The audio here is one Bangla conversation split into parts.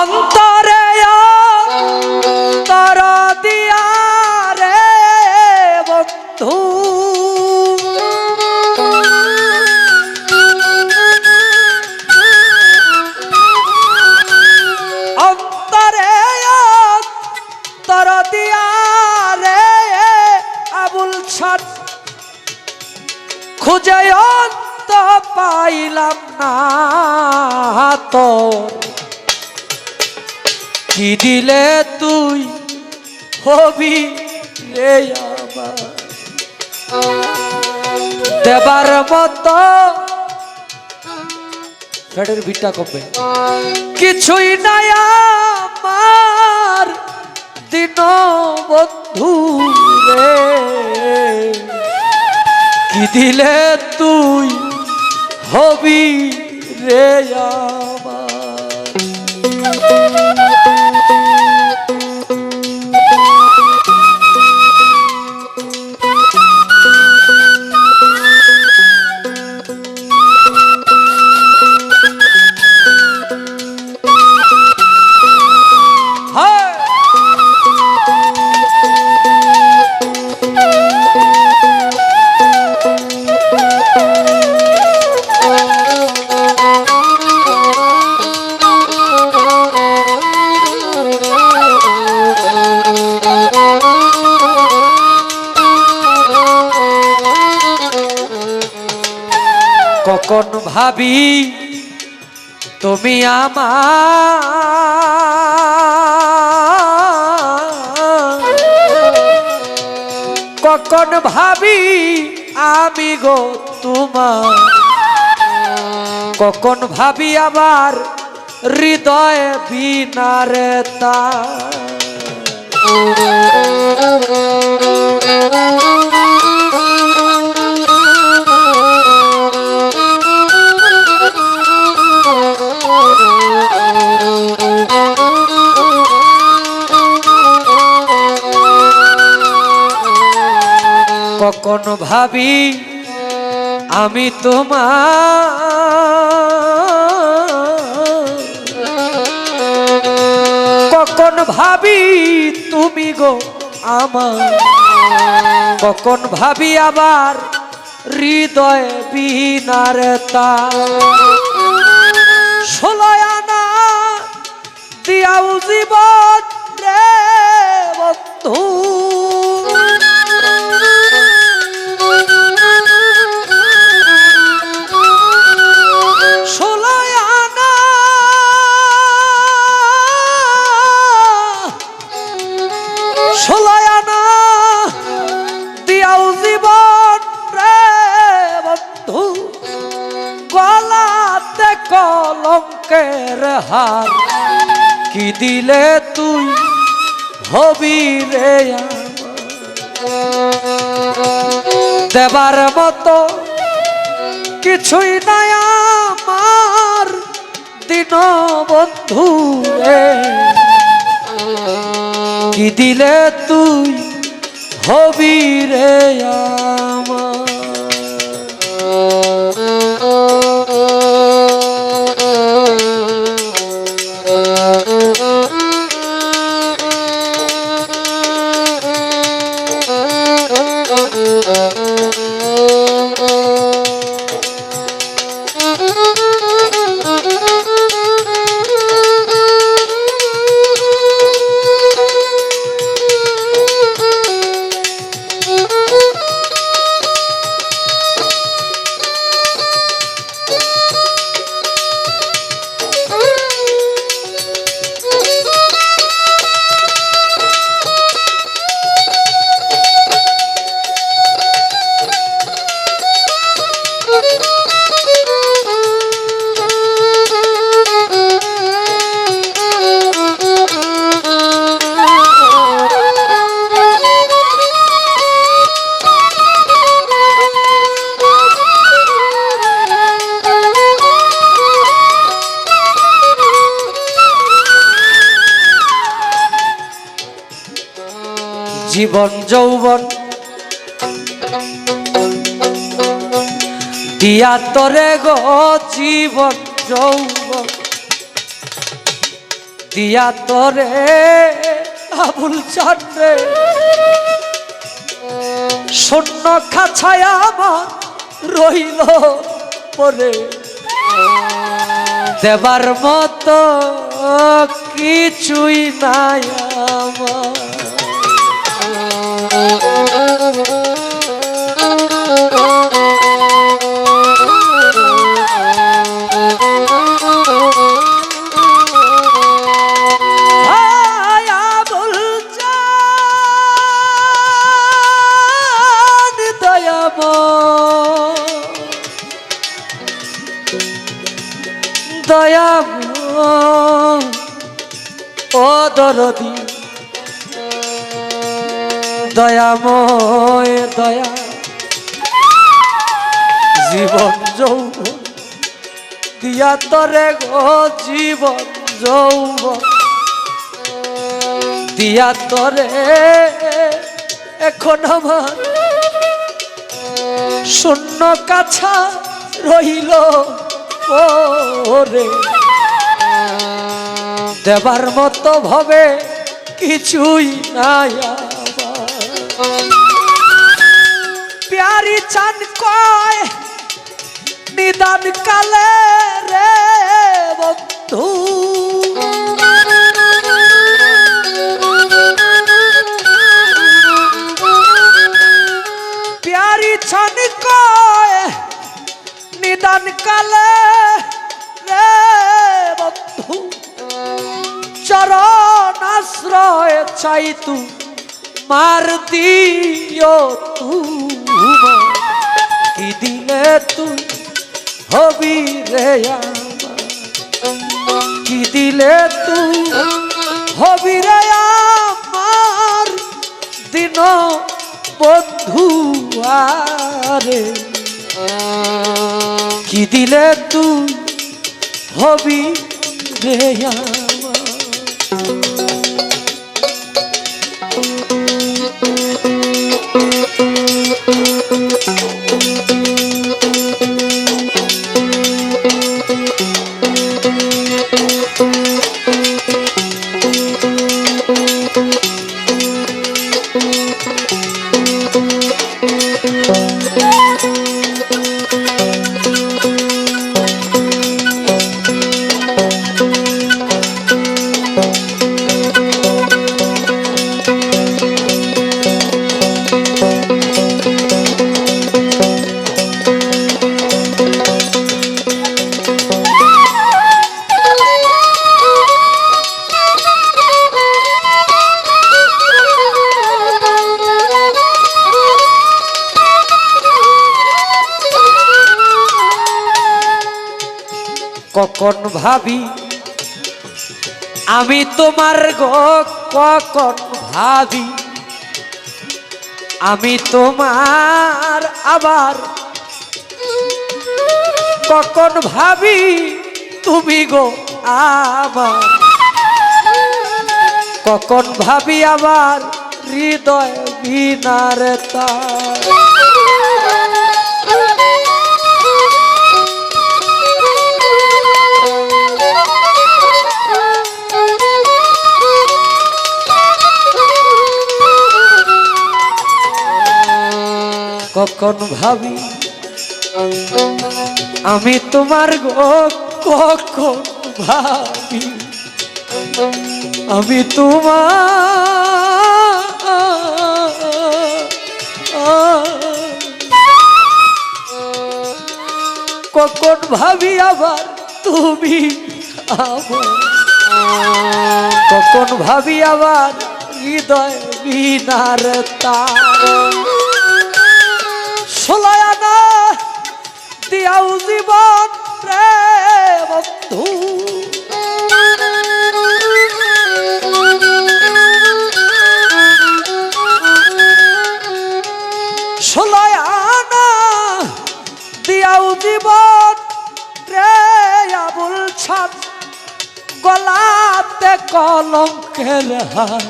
অন্তরে তর দিয়া রে বন্ধু। অন্তরে তর দিয়া রে আবুল ছাদ খুঁজে অন্ত পাইলাম না তোর কি দিলে তুই হবি রে দেবার মতো ফেডের ভিটা কমবে। কিছুই নাই আমার দিন বন্ধু রে। কি দিলে তুই হবি রে আমার? ভাবি তুমি আমার। কখন ভাবি আমি গো তোমার? কখন ভাবি আবার হৃদয় বিনারে তা কখন ভাবি? আমি তোমার। কখন ভাবি তুমি গো আমার? কখন ভাবি আবার হৃদয় বিনার তা? ষোলয় দিয়াও জীবন রে বন্ধু। হার। কি দিলে তুই হবি রে দেবার মতো কিছুই নাই আমার দিন বন্ধু রে। কি দিলে তুই হবি রে জীবন যৌবন। দিয়া তরে গো জীবন যৌবন। দিয়া তরে আবুল চান্ডে শূন্য খাছায় আমার রইল পরে। দেবার মতো কিছুই নাই আমার। দরদি। দয়াময় দয়া। জীবন যৌবন দিয়া তরে গো জীবন যৌবন। দিয়া তরে এখন আমার শূন্য কাছা রইল ওরে। দেবার মতো ভাবে কিছুই নাই। প্যারি চান কয়, নিদান কালে রে বন্ধু প্যারি ছান কয়, নিদান কালে রে বন্ধু চরণ আশ্রয় চাই তু, মার দিও তু। কি দিলে তুই হবি রে কি দিলে তুই হবি রে আমার? দিন বন্ধু আরে। কি দিলে তুই হবি রে আমার? কখন ভাবি? আমি তোমার গো কখন ভাবি? আমি তোমার আবার কখন ভাবি? তুমি গো আবার কখন ভাবি আবার হৃদয় বিনার তার? কখন ভাবি, আমি তোমার গো, কখন ভাবি? আমি তোমার, কখন ভাবি আবার তুমি কখন ভাবি আবার হৃদয় বিনার তার? ষোলয়ানা দিয়াও জীবন রে বন্ধু। গলাতে কলঙ্কের হার।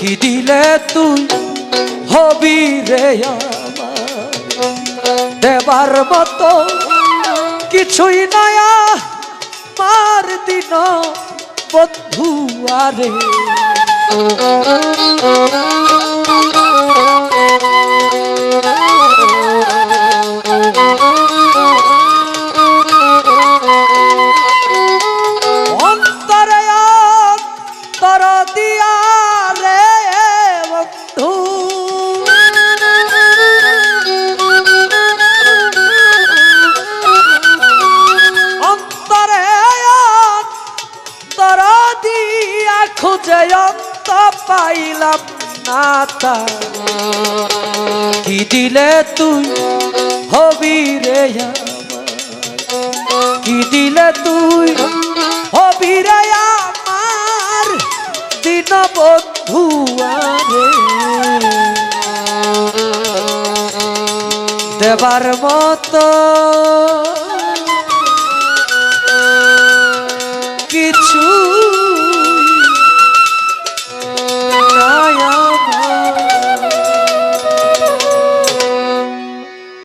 কি দিলে তুই হবি রে আমার দেবার মতো কিছুই নয়া। মার দিন বন্ধু আরে। খুঁজে পাইলাম না কি দিলে তুই হবি রে কি দিলে তুই হবি রে আমার? দিন বন্ধু দেবার কিছু